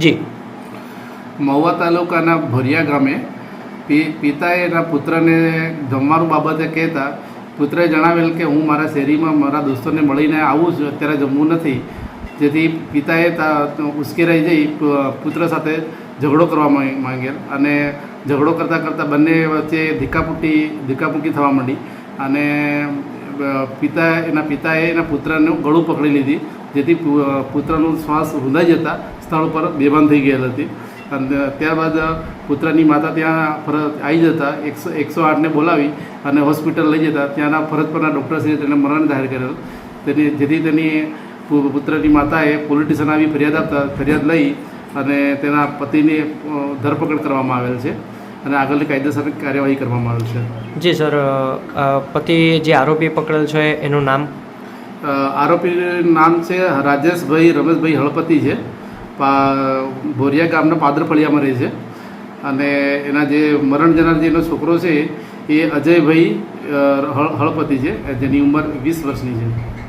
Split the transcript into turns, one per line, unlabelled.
જી.
મહુવા તાલુકાના ભોરિયા ગામે પિતાએ એના પુત્રને જમવાનું બાબતે કહેતા, પુત્રએ જણાવેલ કે હું મારા શેરીમાં મારા દોસ્તોને મળીને આવું છું, અત્યારે જમવું નથી. જેથી પિતાએ ઉશ્કેરાઈ જઈ પુત્ર સાથે ઝઘડો કરવા માંગ- માંગેલ અને ઝઘડો કરતાં કરતાં બંને વચ્ચે ધીકાપુટ્ટી ધીકાપુક્કી થવા માંડી અને પિતા, એના પિતાએ એના પુત્રનું ગળું પકડી લીધી, જેથી પુત્રનું શ્વાસ રૂંધાઈ જતા સ્થળ પર બેભાન થઈ ગયેલ હતી. અને ત્યારબાદ પુત્રની માતા ત્યાં ફરજ આવી જતા એકસો એકસો આઠને બોલાવી અને હોસ્પિટલ લઈ જતા. ત્યાંના ફરજ પરના ડૉક્ટરશ્રીએ તેને મરણ જાહેર કરેલ. તેની જેથી તેની પુત્રની માતાએ પોલિટિશિયન આવી ફરિયાદ આપતા ફરિયાદ લઈ અને તેના પતિની ધરપકડ કરવામાં આવેલ છે અને આગળની કાયદેસર કાર્યવાહી કરવામાં આવેલ છે.
જી સર પતિ જે આરોપી પકડેલ છે એનું નામ?
આરોપી નામ છે રાજેશભાઈ રમેશભાઈ હળપતિ છે. ભોરિયા ગામના પાદરફળિયામાં રહે છે. અને એના જે મરણ જનાર છોકરો છે એ અજયભાઈ હળ, હળપતિ છે, જેની ઉંમર વીસ વર્ષની છે.